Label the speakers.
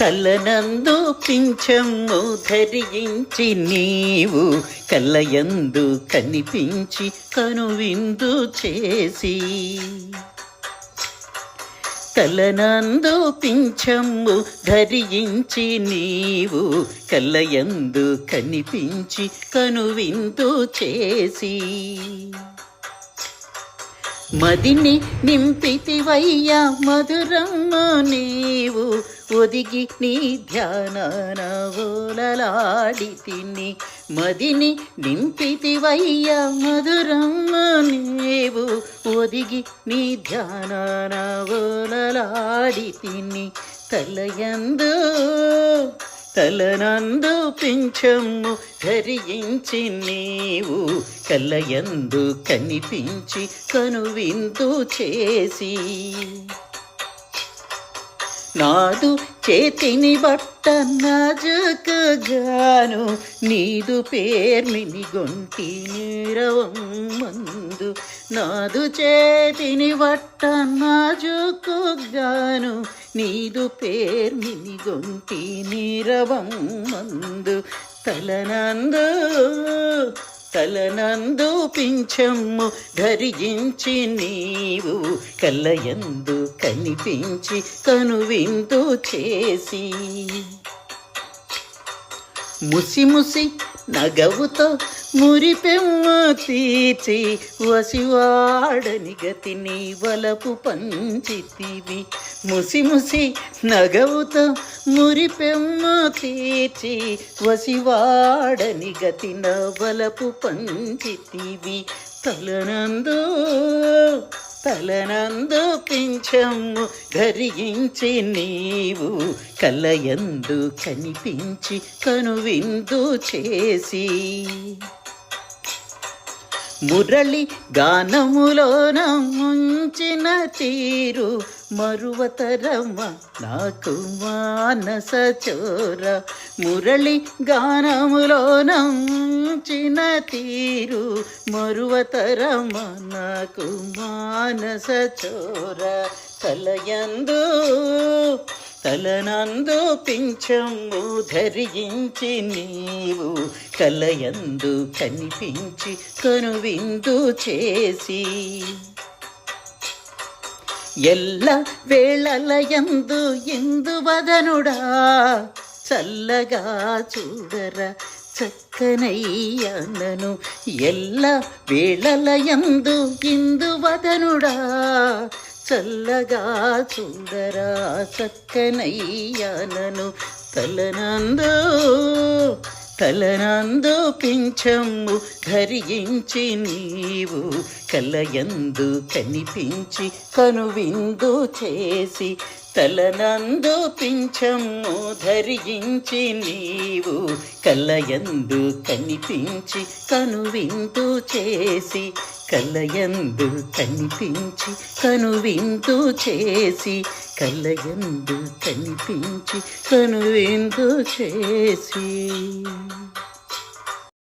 Speaker 1: తలనందు పింఛము ధరించి నీవు కలయందు కనిపించి కనువిందు చేసి. తలనందు పింఛము ధరించి నీవు కళ్ళయందు కనిపించి కనువిందు చేసి. మదిని నింపితివయ్యా మధురమ్మ నీ ఒదిగి నీ ధ్యానాన ఓలలాడి తిని మదిని నింపితివయ్య మధురమ్మ నీవు. ఒదిగి నీ ధ్యానాన ఓలలాడి తిని తలయందు తలనందు పింఛము ధరించి నీవు. కలయందు కనిపించి కనువిందు చేసి నాదు చేతిని బట్ట నాజుకగాను నీదు పేర్మిని గొంటి నీరవం మందు. నాదు చేతిని బట్ట నాజుకగాను నీదు పేర్మిని గొంటి నీరవం మందు. తలనందు తలనందు పించమ్ము ధరించి నీవు కలయందు కనిపించి కనువిందు చేసి. ముసి ముసి నగవుతో మురిపెమ్మ తీర్చి వసివాడని గతిని వలపు పంచితివి. ముసి ముసి నగవుతో మురిపెమ్మ తీర్చి వసివాడని గతిన వలపు పంచితివి తలనందు తలనందు పింఛము ధరించి నీవు కలయందు కనిపించి కనువిందు చేసి. మురళి గానములోన ముంచిన తీరు మరువతరమ్మ నాకు మానస చోర. మురళి గానములోన ముంచిన తీరు మరువతరమ్మ నాకు మానస చోర. కలయందు తలనందు పింఛము ధరించి నీవు కలయందు కనిపించి కనువిందు చేసి. ఎల్ల వేళలయందు ఇందు వదనుడా చల్లగా చూడర చక్కనయ్యనను. ఎల్ల వేళలయందు ఇందు వదనుడా చల్లగా సుందరా చక్కనయ్యాలను తలనందు తలనందు పింఛము ధరించి నీవు కలయందు కనిపించి కనువిందు చేసి తలనందు పింఛము ధరించి నీవు కలయందు కనిపించి కనువిందు చేసి కలయందు కనిపించి కనువిందు చేసి కలయందు కనిపించి కనువిందు చేసి.